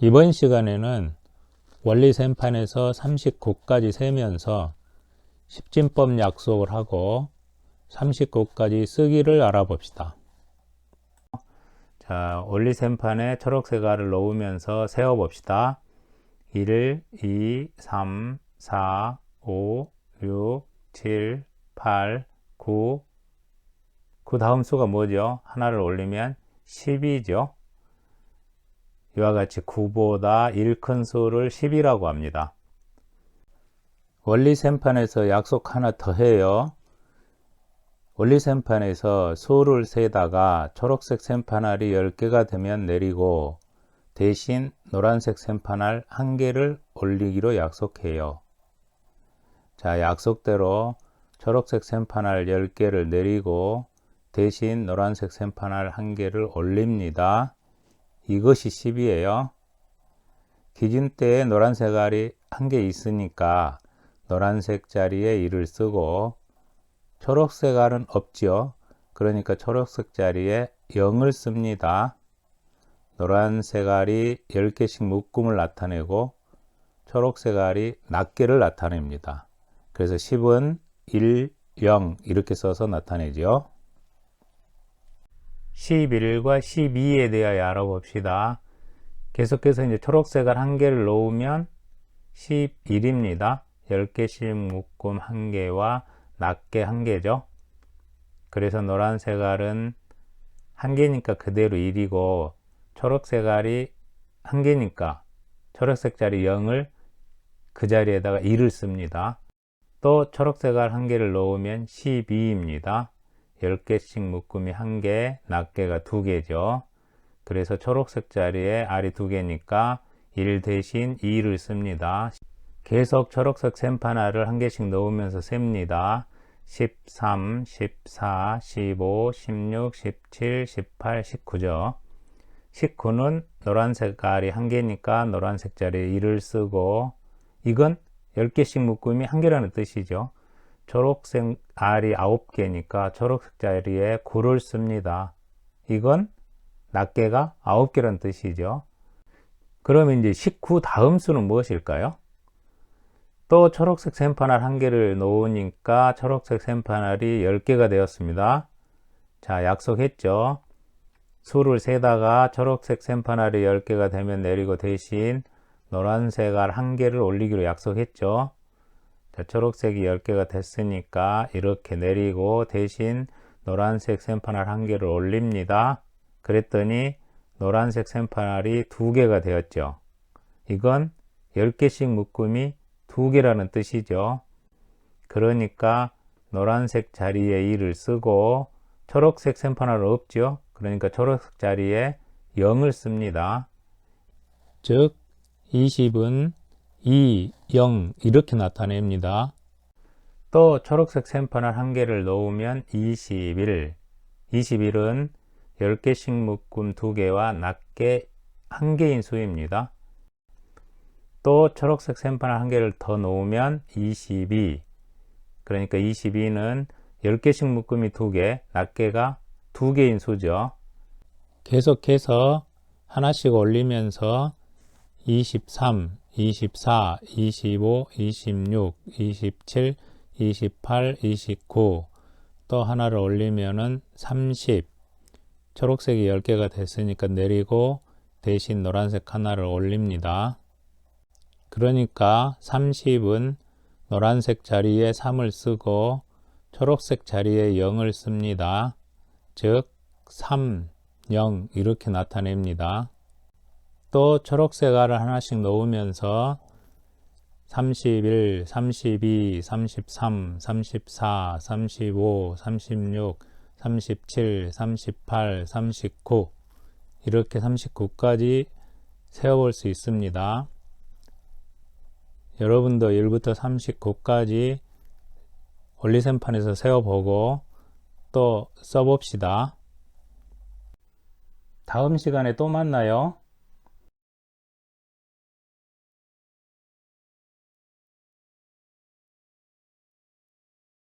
이번 시간에는 원리 셈판에서 39까지 세면서 십진법 약속을 하고 39까지 쓰기를 알아봅시다. 자, 원리 셈판에 초록색 알을 놓으면서 세어 봅시다. 1, 2, 3, 4, 5, 6, 7, 8, 9. 그 다음 수가 뭐죠? 하나를 올리면 10이죠. 이와 같이 9보다 1큰 수를 10이라고 합니다. 원리 셈판에서 약속 하나 더 해요. 원리 셈판에서 수를 세다가 초록색 셈판알이 10개가 되면 내리고 대신 노란색 셈판알 1개를 올리기로 약속해요. 자, 약속대로 초록색 셈판알 10개를 내리고 대신 노란색 셈판알 1개를 올립니다. 이것이 10이에요. 기준 때에 노란색 알이 한 개 있으니까 노란색 자리에 1을 쓰고 초록색 알은 없죠. 그러니까 초록색 자리에 0을 씁니다. 노란색 알이 10개씩 묶음을 나타내고 초록색 알이 낱개를 나타냅니다. 그래서 10은 1, 0 이렇게 써서 나타내죠. 11과 12에 대하여 알아봅시다. 계속해서 이제 초록색 알한 개를 놓으면 11입니다. 10개씩 묶음 한 개와 낱개 한 개죠. 그래서 노란색 알은 한 개니까 그대로 1이고 초록색 알이 한 개니까 초록색 자리 0을 그 자리에다가 1을 씁니다. 또 초록색 알 한 개를 놓으면 12입니다. 10개씩 묶음이 1개, 낱개가 2개죠. 그래서 초록색 자리에 알이 2개니까 1 대신 2를 씁니다. 계속 초록색 알을 1개씩 넣으면서 셉니다. 13, 14, 15, 16, 17, 18, 19죠. 19는 노란색 알이 1개니까 노란색 자리에 1을 쓰고 이건 10개씩 묶음이 1개라는 뜻이죠. 초록색 알이 9개니까 초록색 자리에 9를 씁니다. 이건 낱개가 9개라는 뜻이죠. 그러면 이제 19 다음 수는 무엇일까요? 또 초록색 셈판알 한 개를 놓으니까 초록색 셈판알이 10개가 되었습니다. 자, 약속했죠. 수를 세다가 초록색 셈판알이 10개가 되면 내리고 대신 노란색 알 한 개를 올리기로 약속했죠. 자, 초록색이 10개가 됐으니까 이렇게 내리고 대신 노란색 셈판알 한 개를 올립니다. 그랬더니 노란색 셈판알이 2개가 되었죠. 이건 10개씩 묶음이 2개라는 뜻이죠. 그러니까 노란색 자리에 1을 쓰고 초록색 셈판알은 없죠. 그러니까 초록색 자리에 0을 씁니다. 즉 20은 2, 0 이렇게 나타냅니다. 또 초록색 셈판알 한 개를 놓으면 21. 21은 10개씩 묶음 2개와 낱개 1개인 수입니다. 또 초록색 셈판알 한 개를 더 놓으면 22. 그러니까 22는 10개씩 묶음이 2개, 낱개가 2개인 수죠. 계속해서 하나씩 올리면서 23, 24, 25, 26, 27, 28, 29, 또 하나를 올리면은 30. 초록색이 10개가 됐으니까 내리고 대신 노란색 하나를 올립니다. 그러니까 30은 노란색 자리에 3을 쓰고 초록색 자리에 0을 씁니다. 즉, 3, 0 이렇게 나타냅니다. 또 초록색 알을 하나씩 놓으면서 31, 32, 33, 34, 35, 36, 37, 38, 39 이렇게 39까지 세어볼 수 있습니다. 여러분도 1부터 39까지 원리셈판에서 세워보고 또 써봅시다. 다음 시간에 또 만나요.